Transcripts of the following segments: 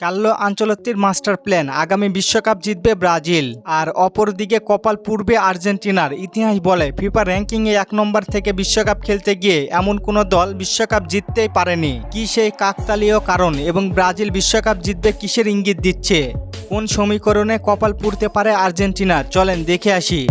কাল্লো আঞ্চলত্তির master plan, আগামী বিশ্বকাপ জিতবে ব্রাজিল। আর অপরদিকে কপাল পূর্বে আর্জেন্টিনার, ইতিহাস বলে, ফিফা র্যাঙ্কিংয়ে এক নম্বর থেকে বিশ্বকাপ খেলতে গিয়ে এমন কোনো দল বিশ্বকাপ জিততেই পারেনি। কি সেই কাকতালীয় কারণ এবং ব্রাজিল বিশ্বকাপ জিতবে কিসের ইঙ্গিত দিচ্ছে? কোন সমীকরণে কপাল পুড়তে পারে আর্জেন্টিনা? চলেন দেখে আসি।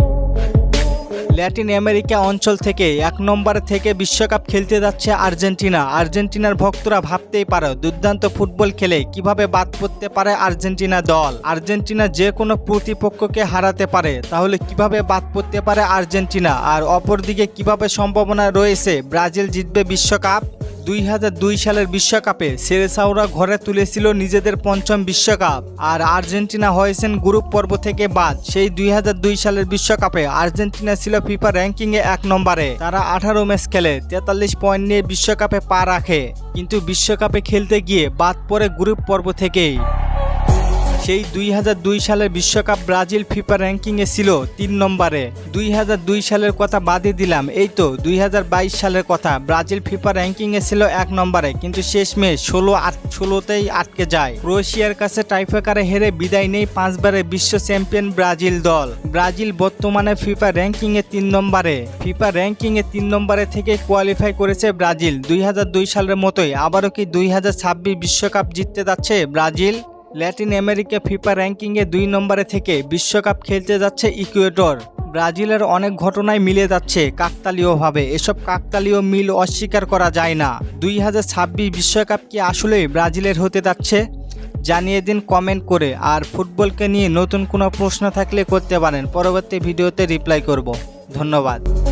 ল্যাটিন আমেরিকা অঞ্চল থেকে এক নম্বর থেকে বিশ্বকাপ খেলতে যাচ্ছে আর্জেন্টিনা। আর্জেন্টিনার ভক্তরা ভাবতেই পারো, দুর্দান্ত ফুটবল খেলে কীভাবে বাদ পড়তে পারে আর্জেন্টিনা দল। আর্জেন্টিনা যে কোনো প্রতিপক্ষকে হারাতে পারে, তাহলে কীভাবে বাদ পড়তে পারে আর্জেন্টিনা? আর অপরদিকে কীভাবে সম্ভাবনা রয়েছে, ব্রাজিল জিতবে বিশ্বকাপ? দুই সালের বিশ্বকাপে সেরেসাওরা ঘরে তুলেছিল নিজেদের পঞ্চম বিশ্বকাপ। আর আর্জেন্টিনা হয়েছেন গ্রুপ পর্ব থেকে বাদ। সেই দুই দুই সালের বিশ্বকাপে আর্জেন্টিনা ছিল ফিফা র্যাঙ্কিংয়ে এক নম্বরে। তারা আঠারো ম্যাচ খেলে, তেতাল্লিশ পয়েন্ট নিয়ে বিশ্বকাপে পা রাখে। কিন্তু বিশ্বকাপে খেলতে গিয়ে বাদ পড়ে গ্রুপ পর্ব থেকেই। সেই দুই সালের বিশ্বকাপ ব্রাজিল ফিফা র্যাঙ্কিংয়ে ছিল তিন নম্বরে। দুই সালের কথা বাদই দিলাম, এই তো দুই হাজার বাইশ সালের কথা। ব্রাজিল ফিফা র্যাঙ্কিংয়ে ছিল এক নম্বরে, কিন্তু শেষমেশ ষোলো আট, ষোলোতেই আটকে যায়। ক্রোয়েশিয়ার কাছে টাইফেকারে হেরে বিদায় নেই পাঁচবারে বিশ্ব চ্যাম্পিয়ন ব্রাজিল দল। ব্রাজিল বর্তমানে ফিফা র্যাঙ্কিংয়ে তিন নম্বরে। ফিফা র্যাঙ্কিংয়ে তিন নম্বরে থেকে কোয়ালিফাই করেছে ব্রাজিল। দুই হাজার দুই সালের মতোই আবারও কি দুই বিশ্বকাপ জিততে যাচ্ছে ব্রাজিল? ল্যাটিন আমেরিকা ফিফা র্যাঙ্কিংয়ে দুই নম্বরে থেকে বিশ্বকাপ খেলতে যাচ্ছে ইকুয়েটর ব্রাজিলের অনেক ঘটনায় মিলে যাচ্ছে কাকতালীয়ভাবে। এসব কাকতালীয় মিল অস্বীকার করা যায় না। দুই হাজার বিশ্বকাপ কি আসলেই ব্রাজিলের হতে যাচ্ছে? জানিয়ে দিন কমেন্ট করে। আর ফুটবলকে নিয়ে নতুন কোনো প্রশ্ন থাকলে করতে পারেন। পরবর্তী ভিডিওতে রিপ্লাই করব। ধন্যবাদ।